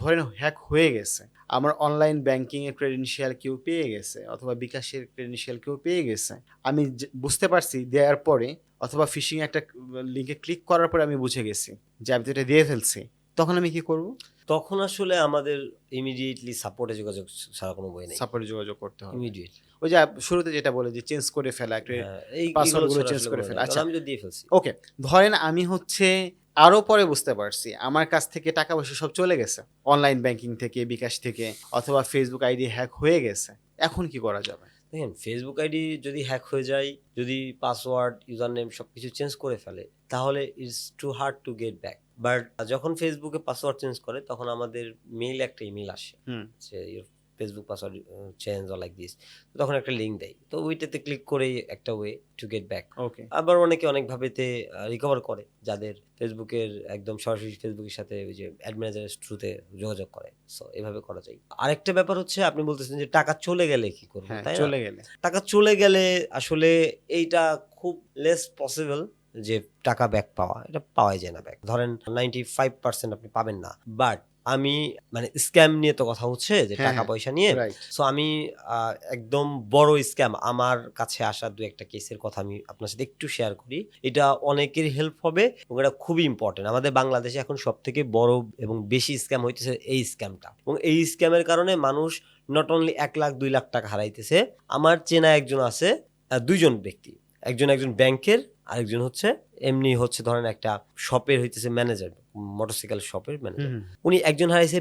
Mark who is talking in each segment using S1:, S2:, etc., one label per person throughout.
S1: ধরেন হ্যাক হয়ে গেছে। আমার অনলাইন ব্যাংকিং এর ক্রেডেনশিয়াল কেউ পেয়ে গেছে অথবা বিকাশের ক্রেডেনশিয়াল কেউ পেয়ে গেছে। আমি বুঝতে পারছি দেওয়ার পরে অথবা ফিশিং একটা লিঙ্কে ক্লিক করার পরে আমি বুঝে গেছি যে আমি তো এটা দিয়ে ফেলছি। তখন আমি কি করব?
S2: তখন আসলে আমাদের ইমিডিয়েটলি সাপোর্টে যোগাযোগ ছাড়া কোনো বই নেই।
S1: সাপোর্টে যোগাযোগ করতে হবে।
S2: ইমিডিয়েট
S1: ওই যে শুরুতে যেটা বলে যে চেঞ্জ করে ফেলা একটা
S2: এই
S1: password
S2: এগুলো
S1: গুলো
S2: ছাড়া
S1: change
S2: আসলে
S1: করে ফেলা। আচ্ছা।
S2: আমি তো দিয়ে ফেলছি।
S1: ওকে ধরেন আমি হচ্ছে আরও পরে বুঝতে পারছি। আমার কাছ থেকে টাকা পয়সা সব চলে গেছে। অনলাইন ব্যাংকিং থেকে বিকাশ থেকে অথবা ফেসবুক আইডি হ্যাক হয়ে গেছে। এখন কি করা যাবে?
S2: দেখেন ফেসবুক আইডি যদি হ্যাক হয়ে যায় যদি পাসওয়ার্ড ইউজার নেম সব কিছু চেঞ্জ করে ফেলে তাহলে it's too hard to get back but যখন ফেসবুকে পাসওয়ার্ড চেঞ্জ করে তখন আমাদের মেইল একটা ইমেল আসে।
S1: হুম।
S2: যে Facebook password change or like this তখন একটা লিঙ্ক দেয়। তো ওইটাতে ক্লিক করেই একটা way to get back
S1: okay
S2: আবার অনেকে অনেকভাবেতে রিকভার করে যাদের ফেসবুকের একদম সরাসরি ফেসবুকের সাথে ওই যে অ্যাড ম্যানেজারের থ্রুতে যোগাযোগ করে। সো এভাবে করা যায়। আরেকটা ব্যাপার হচ্ছে আপনি বলতেছেন যে টাকা চলে গেলে কি করব
S1: হ্যাঁ
S2: তাই
S1: চলে গেলে।
S2: টাকা চলে গেলে আসলে এইটা খুব লেস পসিবল যে টাকা ব্যাক পাওয়া এটা পাওয়াই যায় না ব্যাক ধরেন নাইনটি ফাইভ পার্সেন্ট আপনি পাবেন না। বাট আমি মানে স্ক্যাম নিয়ে তো কথা হচ্ছে যে
S1: হ্যাঁ,
S2: টাকা। পয়সা নিয়ে। সো আমি একদম বড় স্ক্যাম আমার কাছে আসা দু একটা কেসের কথা আমি আপনার সাথে একটু শেয়ার করি। এটা অনেকের হেল্প হবে এবং এটা খুবই ইম্পর্টেন্ট আমাদের বাংলাদেশে এখন সব থেকে বড় এবং বেশি স্ক্যাম হইতেছে এই স্ক্যামটা এবং এই স্ক্যামের কারণে মানুষ নট অনলি এক লাখ দুই লাখ টাকা হারাইতেছে আমার চেনা একজন আছে দুইজন ব্যক্তি। একজন একজন ব্যাংকের আরেকজন হচ্ছে এমনি হচ্ছে ধরেন একটা শপের হইতেছে ম্যানেজার মোটরসাইকেল শপের ম্যানেজার উনি একজন হারাইছে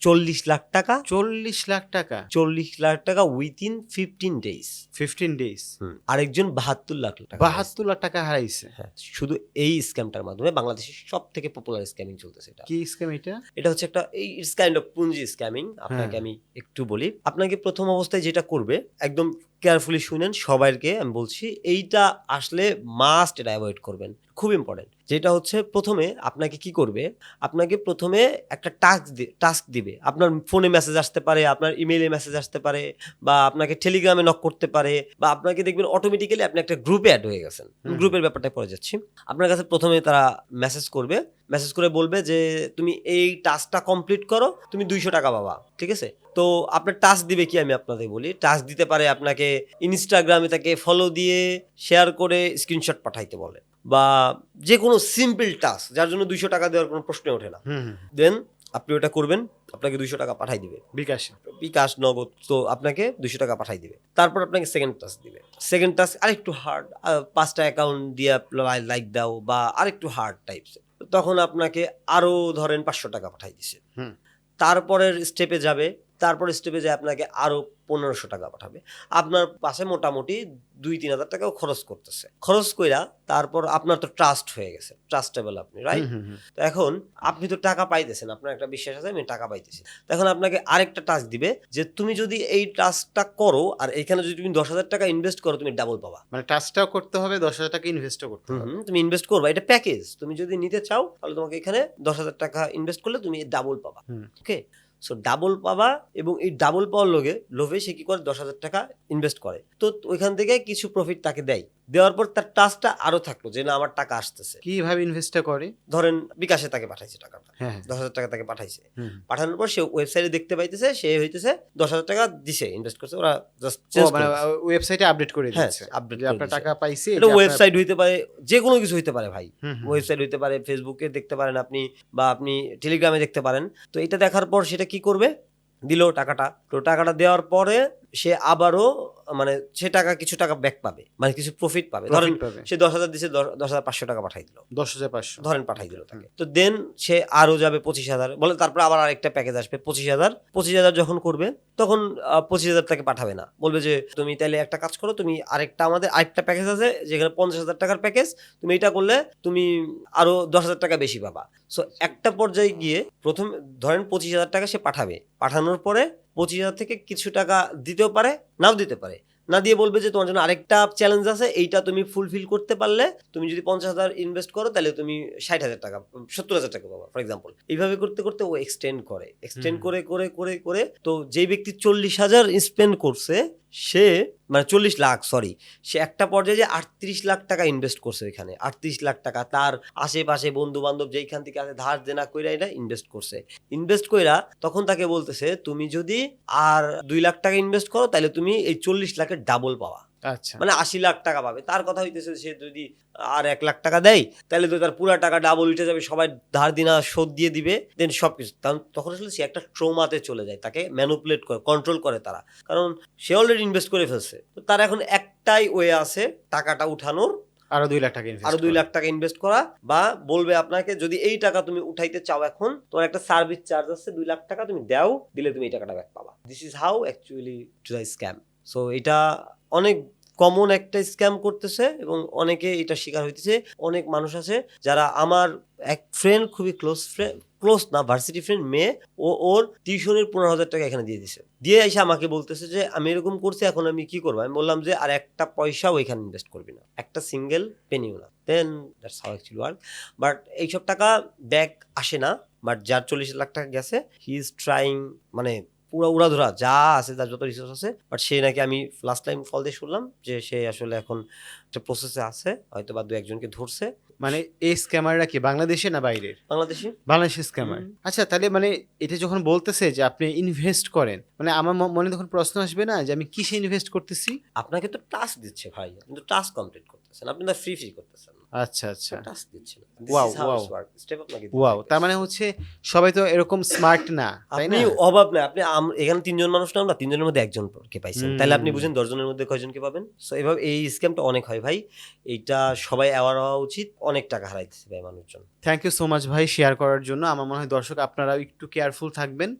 S2: চল্লিশ লাখ টাকা।
S1: চল্লিশ লাখ টাকা?
S2: চল্লিশ লাখ টাকা within fifteen days
S1: fifteen days
S2: আরেকজন বাহাত্তর লাখ টাকা
S1: বাহাত্তর লাখ টাকা হারাইছে?
S2: হ্যাঁ, শুধু এই স্ক্যামটার মাধ্যমে বাংলাদেশের সব থেকে পপুলার স্ক্যামিং চলতেছে এটা।
S1: কি স্ক্যাম এটা?
S2: এটা হচ্ছে একটা এই it's kind of Ponzi scamming আপনাকে
S1: হ্যাঁ।
S2: আমি একটু বলি আপনাকে প্রথম অবস্থায় যেটা করবে একদম কেয়ারফুলি শুনেন সবাইকে আমি বলছি এইটা আসলে মাস্ট এটা অ্যাভয়েড করবেন। খুব ইম্পর্টেন্ট যেটা হচ্ছে প্রথমে আপনাকে কি করবে? আপনাকে প্রথমে একটা টাস্ক টাস্ক দিবে। আপনার ফোনে মেসেজ আসতে পারে আপনার ইমেইলে মেসেজ আসতে পারে বা আপনাকে টেলিগ্রামে নক করতে পারে বা আপনাকে দেখবেন অটোমেটিক্যালি আপনি একটা গ্রুপে অ্যাড হয়ে গেছেন। গ্রুপের ব্যাপারটা পরে যাচ্ছি। আপনার কাছে প্রথমে তারা মেসেজ করবে। মেসেজ করে বলবে যে তুমি এই টাস্কটা কমপ্লিট করো তুমি দুইশো টাকা পাবা। ঠিক আছে? তো আপনার টাস্ক দিবে কি আমি আপনাদের বলি? টাস্ক দিতে পারে আপনাকে ইনস্টাগ্রামে তাকে ফলো দিয়ে শেয়ার করে স্ক্রিনশট পাঠাইতে বলে। বা যে কোনো সিম্পল টাস্ক যার জন্য দুইশো টাকা দেওয়ার কোনো প্রশ্ন ওঠে না। দেন আপনি ওটা করবেন আপনাকে দুইশো টাকা পাঠাই দিবে।
S1: বিকাশে।
S2: বিকাশ নগদ তো আপনাকে দুশো টাকা পাঠাই দিবে। তারপর আপনাকে সেকেন্ড টাস্ক দিবে। সেকেন্ড টাস্ক আরেকটু হার্ড পাঁচটা অ্যাকাউন্ট দিয়ে লাইক দাও বা আরেকটু হার্ড টাইপস তখন আপনাকে আরও ধরেন পাঁচশো টাকা পাঠাই দিছে। তারপরের স্টেপে যাবে তারপর স্টেপে যায় আপনাকে আরও পনেরোশো টাকা পাঠাবে। আপনার পাশে মোটামুটি দুই তিন হাজার টাকাও খরচ করতেছে। খরচ কইরা তারপর আপনার তো ট্রাস্ট হয়ে গেছে ট্রাস্টেবল আপনি রাইট। তো এখন আপনি তো টাকা পাইতেছেন আপনার একটা বিশ্বাস আছে আমি টাকা পাইতেছি। এখন আপনাকে আরেকটা টাস্ক দিবে যে তুমি যদি এই টাস্কটা করো আর এখানে যদি তুমি দশ হাজার টাকা ইনভেস্ট করো তুমি ডাবল পাবা।
S1: মানে টাচটাও করতে হবে দশ হাজার টাকা ইনভেস্টও করতে হবে।
S2: তুমি ইনভেস্ট করবা এটা প্যাকেজ তুমি যদি নিতে চাও তাহলে তোমাকে এখানে দশ হাজার টাকা ইনভেস্ট করলে তুমি ডাবল পাবা। ওকে সো ডাবল পাওয়া এবং এই ডাবল পাওয়ার লোভে লোভে সে কী করে দশ হাজার টাকা ইনভেস্ট করে? তো ওইখান থেকে কিছু প্রফিট তাকে দেয়। দেওয়ার পর তার টাস্কটা আরও থাকল যে না আমার টাকা আসতেছে।
S1: কীভাবে ইনভেস্টটা করে?
S2: ধরেন বিকাশে তাকে পাঠাইছে টাকাটা
S1: হ্যাঁ হ্যাঁ।
S2: দশ হাজার টাকা তাকে পাঠাইছে। পাঠানোর পর সে ওয়েবসাইটে দেখতে পাইতেছে সে হইতেছে দশ হাজার টাকা দিছে ইনভেস্ট করছে ওরা জাস্ট
S1: ওয়েবসাইটে আপডেট করে
S2: হ্যাঁ,
S1: দিচ্ছে
S2: করে
S1: আপনার টাকা পাইছি
S2: এটা ওয়েবসাইট হইতে পারে যে কোনো কিছু হইতে পারে ভাই। ওয়েবসাইট হইতে পারে ফেসবুকে দেখতে পারেন আপনি বা আপনি টেলিগ্রামে দেখতে পারেন। তো এটা দেখার পর সেটা কি করবে? দিল টাকাটা। তো টাকাটা দেওয়ার পরে সে আবারও মানে সে টাকা কিছু টাকা ব্যাক পাবে। মানে কিছু প্রফিট পাবে। ধরেন
S1: পাবে।
S2: সে দশ হাজার দিছে দশ- হাজার পাঁচশো টাকা পাঠাই দিল।
S1: দশ হাজার পাঁচশো।
S2: ধরেন পাঠাই দিল তাকে। তো দেন সে আরও যাবে পঁচিশ হাজার। বলে তারপর আবার আরেকটা প্যাকেজ আসবে পঁচিশ হাজার। পঁচিশ হাজার যখন করবে তখন পঁচিশ হাজার তাকে পাঠাবে না। বলবে যে তুমি তাহলে একটা কাজ করো তুমি আরেকটা আমাদের আরেকটা প্যাকেজ আছে যেখানে পঞ্চাশ হাজার টাকার প্যাকেজ তুমি এটা করলে তুমি আরও দশ হাজার টাকা বেশি পাবা। সো একটা পর্যায়ে গিয়ে প্রথম ধরেন পঁচিশ হাজার টাকা সে পাঠাবে। পাঠানোর পরে পঁচিশ হাজার থেকে কিছু টাকা দিতেও পারে নাও দিতে পারে। না দিয়ে বলবে যে তোমার জন্য আরেকটা চ্যালেঞ্জ আছে এইটা তুমি ফুলফিল করতে পারলে তুমি যদি পঞ্চাশ হাজার ইনভেস্ট করো তাহলে তুমি ষাট হাজার টাকা সত্তর হাজার টাকা পাবা ফর এক্সাম্পল এইভাবে করতে করতে ও এক্সটেন্ড করে এক্সটেন্ড করে করে করে করে তো যেই ব্যক্তি চল্লিশ হাজার স্পেন্ড করছে সে মানে চল্লিশ লাখ সরি সে একটা পর্যায়ে যে আটত্রিশ লাখ টাকা ইনভেস্ট করছে এখানে। আটত্রিশ লাখ টাকা, তার আশেপাশে বন্ধু বান্ধব যেইখান থেকে আছে, ধার দেনা কইরা এটা ইনভেস্ট করছে। ইনভেস্ট কইরা তখন তাকে বলতেছে, তুমি যদি আর দুই লাখ টাকা ইনভেস্ট করো তাহলে তুমি এই চল্লিশ লাখের ডাবল পাওয়া
S1: আচ্ছা।
S2: মানে আশি লাখ টাকা পাবে। তার কথা হইতেছে সে যদি আর এক লাখ টাকা দেয় তাহলে তো তার পুরো টাকা ডাবল উঠে যাবে সবাই ধার দিনা শোধ দিয়ে দিবে দেন সব কিছু তখন আসলে সে একটা ট্রোমাতে চলে যায় তাকে ম্যানুপুলেট করে কন্ট্রোল করে তারা। কারণ সে অলরেডি ইনভেস্ট করে ফেলছে। তো তার এখন একটাই ওয়ে আছে টাকাটা উঠানোর।
S1: আরও দুই লাখ টাকা
S2: আরও দুই লাখ টাকা ইনভেস্ট করা বা বলবে আপনাকে যদি এই টাকা তুমি উঠাইতে চাও এখন তোমার একটা সার্ভিস চার্জ আছে দুই লাখ টাকা তুমি দাও দিলে তুমি এই টাকাটা ব্যাক পাবা। This is how actually to scam so এটা অনেক কমন একটা স্ক্যাম করতেছে এবং অনেকে এটা শিকার হইতেছে। অনেক মানুষ আছে যারা আমার এক ফ্রেন্ড খুবই ক্লোজ ফ্রেন্ড ক্লোজ না ভার্সিটি ফ্রেন্ড মেয়ে, ও ওর টিউশনের পনেরো হাজার টাকা এখানে দিয়ে দিছে। দিয়ে এসে আমাকে বলতেছে যে, আমি এরকম করছি, এখন আমি কি করব? আমি বললাম যে, আর একটা পয়সাও এখানে ইনভেস্ট করবি না। একটা সিঙ্গেল পেনিও না। Then that's how actually work but এইসব টাকা ব্যাক আসে না। বাট যার চল্লিশ লাখ টাকা গেছে হি ইজ ট্রাইং মানে পুরো উড়াধুরা যা আছে তার যত রিসোর্স আছে বাট সে নাকি আমি লাস্ট টাইম কল দিয়ে শুনলাম যে সে আসলে এখন একটা প্রসেসে আছে হয়তো বা দু একজনকে ধরছে।
S1: মানে এই স্ক্যামাররা কি বাংলাদেশে না বাইরের?
S2: বাংলাদেশি?
S1: বাংলাদেশের স্ক্যামার আচ্ছা তাহলে মানে এটা যখন বলতেছে যে আপনি ইনভেস্ট করেন মানে আমার মনে তখন প্রশ্ন আসবে না যে আমি কিসে ইনভেস্ট করতেছি?
S2: আপনাকে তো টাস্ক দিচ্ছে ভাই কিন্তু টাস্ক কমপ্লিট করতেছেন আপনি তো ফ্রি ফ্রি করতেছেন।
S1: আচ্ছা আচ্ছা।
S2: টাস্ক দিচ্ছে না
S1: Wow, wow.
S2: স্টেপ আপনাকে
S1: ওয়াও তার মানে হচ্ছে সবাই তো এরকম স্মার্ট না তাই
S2: আপনি
S1: না?
S2: অভাব নাই আপনি এখানে তিনজন মানুষ না আমরা তিনজনের মধ্যে একজনকে পাইছেন। তাহলে আপনি বুঝেন দশজনের মধ্যে কয়জনকে পাবেন? সো এভাবে এই স্ক্যামটা অনেক হয় ভাই। এটা সবাই অ্যাওয়ার হওয়া উচিত অনেক টাকা হারাইতেছে ভাই মানুষজন।
S1: থ্যাংক ইউ সো মাচ ভাই শেয়ার করার জন্য। আমার মনে হয় দর্শক আপনারা একটু কেয়ারফুল থাকবেন।